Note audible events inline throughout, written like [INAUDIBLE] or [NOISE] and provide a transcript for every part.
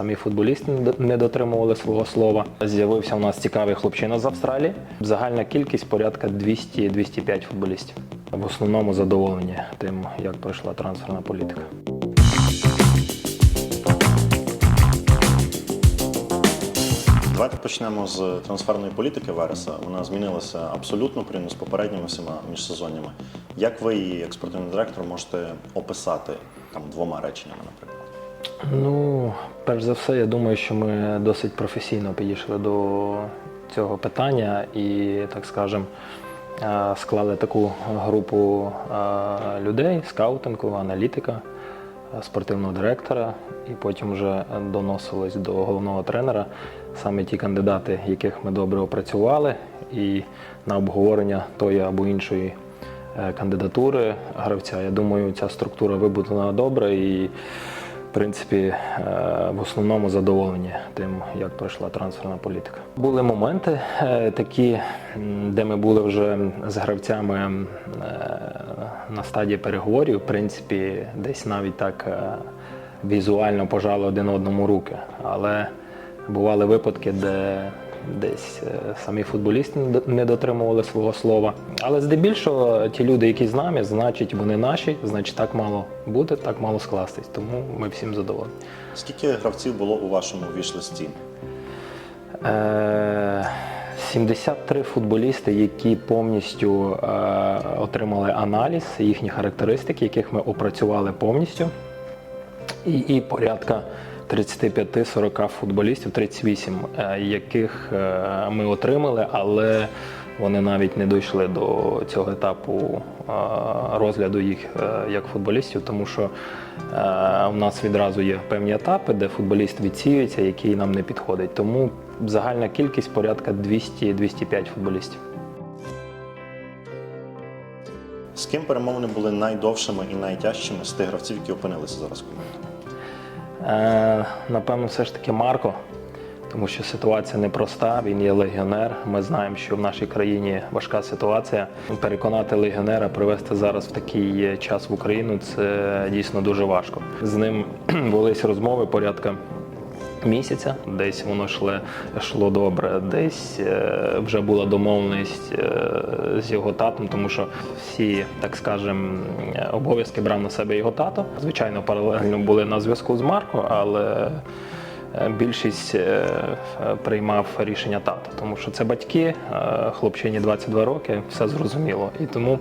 самі футболісти не дотримували свого слова. З'явився у нас цікавий хлопчина з Австралії. Загальна кількість порядка 200-205 футболістів. В основному задоволені тим, як пройшла трансферна політика. Давайте почнемо з трансферної політики Вереса. Вона змінилася абсолютно порівняно з попередніми всіма міжсезоннями. Як ви її, як спортивний директор, можете описати там двома реченнями, наприклад? Ну, перш за все, я думаю, що ми досить професійно підійшли до цього питання і, так скажем, е, склали таку групу е, людей, скаутингу, аналітика, спортивного директора, і потім вже доносилось до головного тренера саме ті кандидати, яких ми добре опрацювали, і на обговорення тої або іншої е, кандидатури гравця. Я думаю, ця структура вибудована добре і принципі, е, в основному задоволені тим, як пройшла трансферна політика. Були моменти е, такі, де ми були вже з гравцями е, на стадії переговорів, в принципі, десь навіть так візуально пожали один одному руки. Але бували випадки, де десь е, самі футболісти не не дотримували свого слова. Але здебільшого ті люди, які з нами, значить вони наші, значить так мало бути, так мало скластись. Тому ми всім задоволені. Скільки гравців було у вашому вішлисті? Е, 73 футболісти, які повністю е, отримали аналіз їхні характеристики, яких ми опрацювали повністю. І, і порядка 35-40 футболістів, 38, е, яких е, ми отримали, але вони навіть не дійшли до цього етапу е, розгляду їх як футболістів, тому що у нас відразу є певні етапи, де футболіст відсіюється, який нам не підходить. Тому загальна кількість порядка 200-205 футболістів. З ким перемовини були найдовшими і найтяжчими з тих гравців, які опинилися зараз в команді? Е, напевно, все ж таки Марко, тому що ситуація непроста, він є легіонер. Ми знаємо, що в нашій країні важка ситуація. Переконати легіонера привезти зараз в такий час в Україну це дійсно дуже важко. З ним [CLEARS THROAT] велись розмови порядка. Місяця, десь воно йшло, йшло добре, десь е, вже була домовленість е, з його татом, тому що всі, так скажем, обов'язки брав на себе його тато. Звичайно, паралельно були на зв'язку з Марко, але е, більшість приймав рішення тата, тому що це батьки, хлопчині 22 роки, все зрозуміло. І тому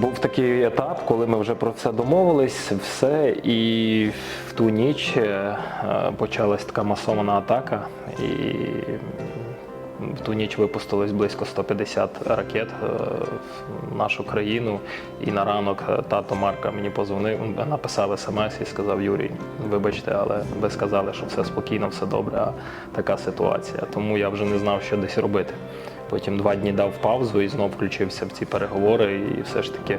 Був такий етап, коли ми вже про це домовились, все, і в ту ніч е, почалась така масована атака, і в ту ніч випустилось близько 150 ракет е, в нашу країну. І на ранок е, тато Марка мені позвонив, написав смс і сказав: Юрій, вибачте, але ви сказали, що все спокійно, все добре, а така ситуація. Тому я вже не знав, що десь робити. Потім два дні дав паузу і знов включився в ці переговори, і все ж таки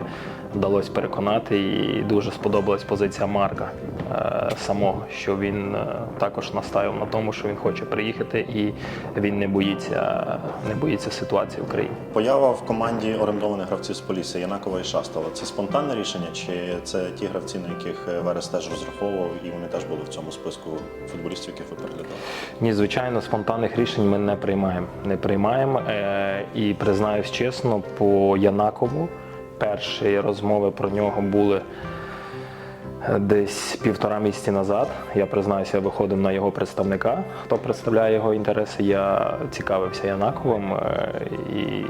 вдалося переконати. І дуже сподобалась позиція Марка е, самого, що він е, також наставив на тому, що він хоче приїхати, і він не боїться, не боїться ситуації в країні. Поява в команді орендованих гравців з Полісся Янакова і Шастала. Це спонтанне рішення, чи це ті гравці, на яких Верес теж розраховував, і вони теж були в цьому списку футболістів, яких ви переглядали? Ні, звичайно, спонтанних рішень ми не приймаємо. Не приймаємо. І признаюсь чесно, по Янакову перші розмови про нього були е, десь півтора місяці назад. Я признаюся, я виходив на його представника, хто представляє його інтереси. Я цікавився Янаковим е, і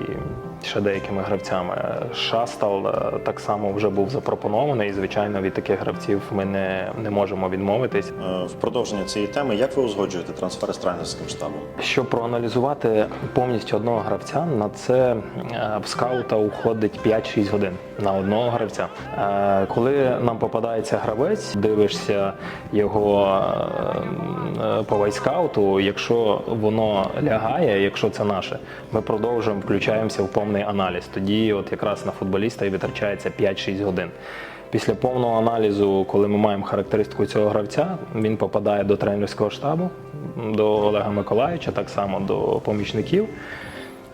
ще деякими гравцями. Шастал е, так само вже був запропонований. І, звичайно, від таких гравців ми не, не можемо відмовитись. Е, В продовження цієї теми, як ви узгоджуєте трансфери з тренерським штабом? Щоб проаналізувати повністю одного гравця, на це е, в скаута уходить 5-6 годин на одного гравця. Коли нам попадається гравець, дивишся його по вайскауту, якщо воно лягає, якщо це наше, ми продовжуємо, включаємося в повний аналіз. Тоді от якраз на футболіста і витрачається 5-6 годин. Після повного аналізу, коли ми маємо характеристику цього гравця, він попадає до тренерського штабу, до Олега Миколаївича, так само до помічників.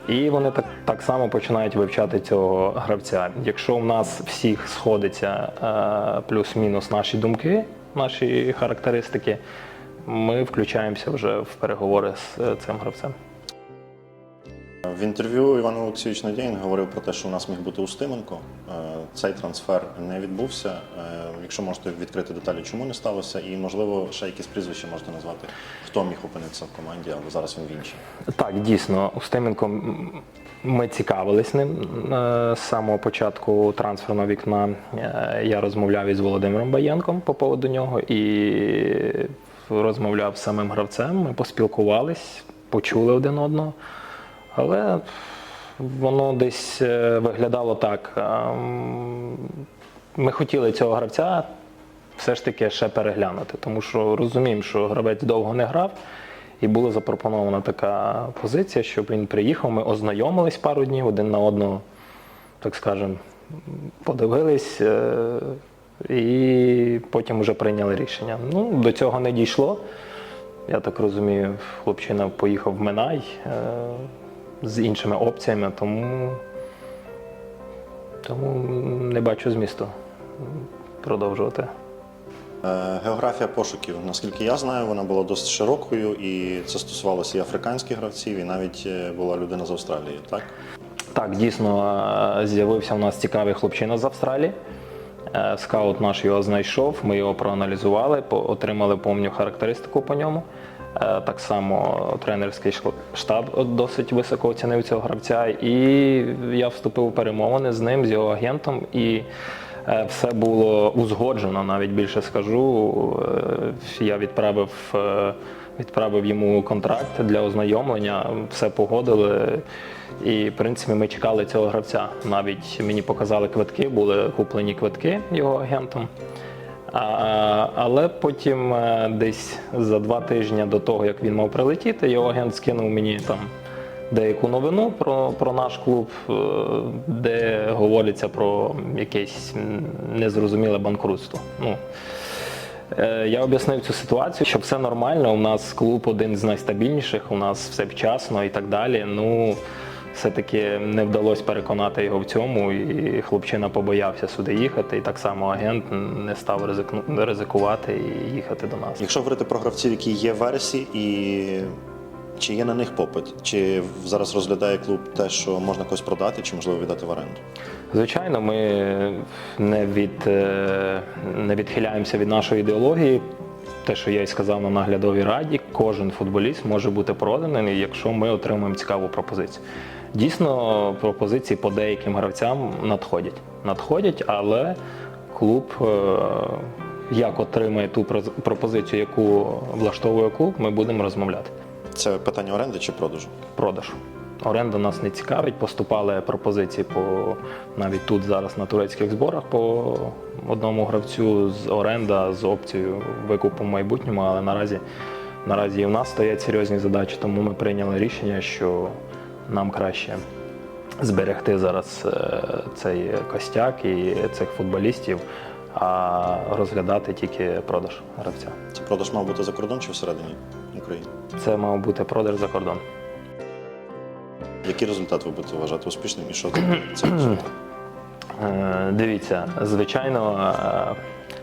І вони так, так само починають вивчати цього гравця. Якщо в нас всіх сходиться е, плюс-мінус наші думки, наші характеристики, ми включаємося вже в переговори з е, цим гравцем. В інтерв'ю Іван Олексійович Надєєн говорив про те, що у нас міг бути Устименко. Е, Цей трансфер не відбувся. Е, Якщо можете відкрити деталі, чому не сталося, і можливо ще якісь прізвища можете назвати, хто міг опинитися в команді, але зараз він в іншій. Так, дійсно, Устименко ми цікавились ним е, з самого початку трансферного вікна. Я розмовляв із Володимиром Баєнком по поводу нього і розмовляв з самим гравцем. Ми поспілкувались, почули один одного. Але воно десь е, виглядало так. Ми хотіли цього гравця все ж таки ще переглянути, тому що розуміємо, що гравець довго не грав, і була запропонована така позиція, щоб він приїхав. Ми ознайомились пару днів один на одного, так скажемо, подивились е, і потім вже прийняли рішення. Ну, до цього не дійшло. Я так розумію, хлопчина поїхав в Минай е, з іншими опціями, тому, тому не бачу змісту продовжувати. Е, Географія пошуків, наскільки я знаю, вона була досить широкою, і це стосувалося і африканських гравців, і навіть е, була людина з Австралії, так? Так, дійсно е, з'явився у нас цікавий хлопчина з Австралії. Скаут наш його знайшов, ми його проаналізували, отримали повну характеристику по ньому. Е, Так само тренерський штаб досить високо оцінив цього гравця. І я вступив у перемовини з ним, з його агентом, і е, все було узгоджено, навіть більше скажу. Е, Я відправив, відправив йому контракт для ознайомлення, все погодили. І, в принципі, ми чекали цього гравця. Навіть мені показали квитки, були куплені квитки його агентом. Але потім е, десь за два тижні до того, як він мав прилетіти, його агент скинув мені там деяку новину про, про наш клуб, е, де говориться про якесь незрозуміле банкрутство. Ну, Е, Я об'яснив цю ситуацію, що все нормально. У нас клуб один з найстабільніших, у нас все вчасно і так далі. Ну, все-таки не вдалося переконати його в цьому, і хлопчина побоявся сюди їхати. І так само агент не став ризикну- ризикувати і їхати до нас. Якщо говорити про гравців, які є в вересі, і чи є на них попит, чи зараз розглядає клуб те, що можна когось продати, чи можливо віддати в оренду? Звичайно, ми не, від, е, не відхиляємося від нашої ідеології. Те, що я і сказав на наглядовій раді, кожен футболіст може бути проданий, якщо ми отримаємо цікаву пропозицію. Дійсно, пропозиції по деяким гравцям надходять. Надходять, але клуб, е, як отримає ту пропозицію, яку влаштовує клуб, ми будемо розмовляти. Це питання оренди чи продажу? Продаж. Оренда нас не цікавить. Поступали пропозиції по навіть тут зараз на турецьких зборах по одному гравцю з оренда з опцією викупу в майбутньому, але наразі, наразі і в нас стоять серйозні задачі, тому ми прийняли рішення, що нам краще зберегти зараз е, цей костяк і цих футболістів, а розглядати тільки продаж гравця. Це продаж мав бути за кордон чи всередині України? Це мав бути продаж за кордон. Який результат ви будете вважати успішним і що це [CLEARS THROAT] результат? Е, Дивіться, звичайно, е,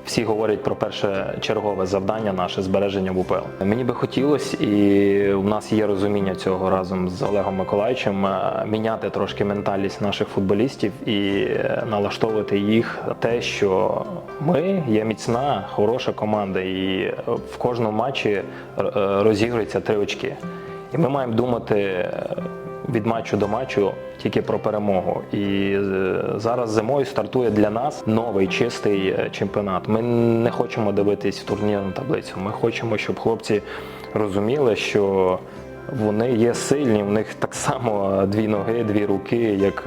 всі говорять про перше чергове завдання наше збереження в УПЛ. Мені би хотілося, і в нас є розуміння цього разом з Олегом Миколаївичем, е, міняти трошки ментальність наших футболістів і е, налаштовувати їх те, що ми є міцна, хороша команда, і в кожному матчі е, розігрується три очки. І ми маємо думати е, від матчу до матчу тільки про перемогу. І е, зараз зимою стартує для нас новий чистий е, чемпіонат. Ми не хочемо дивитись в турнірну таблицю. Ми хочемо, щоб хлопці розуміли, що вони є сильні, у них так само е, дві ноги, дві руки, як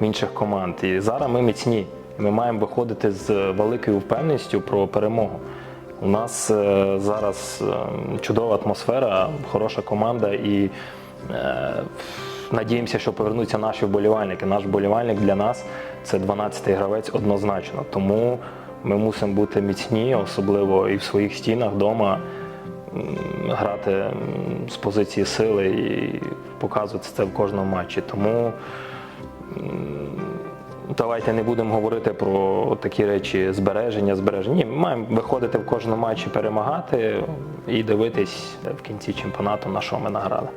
в інших команд. І зараз ми міцні. Ми маємо виходити з великою впевненістю про перемогу. У нас зараз е, чудова атмосфера, хороша команда і надіємося, що повернуться наші вболівальники. Наш вболівальник для нас це 12-й гравець однозначно. Тому ми мусимо бути міцні, особливо і в своїх стінах вдома грати з позиції сили і показувати це в кожному матчі. Тому давайте не будемо говорити про такі речі збереження, збереження. Ні, ми маємо виходити в кожному матчі, перемагати і дивитись в кінці чемпіонату, на що ми награли.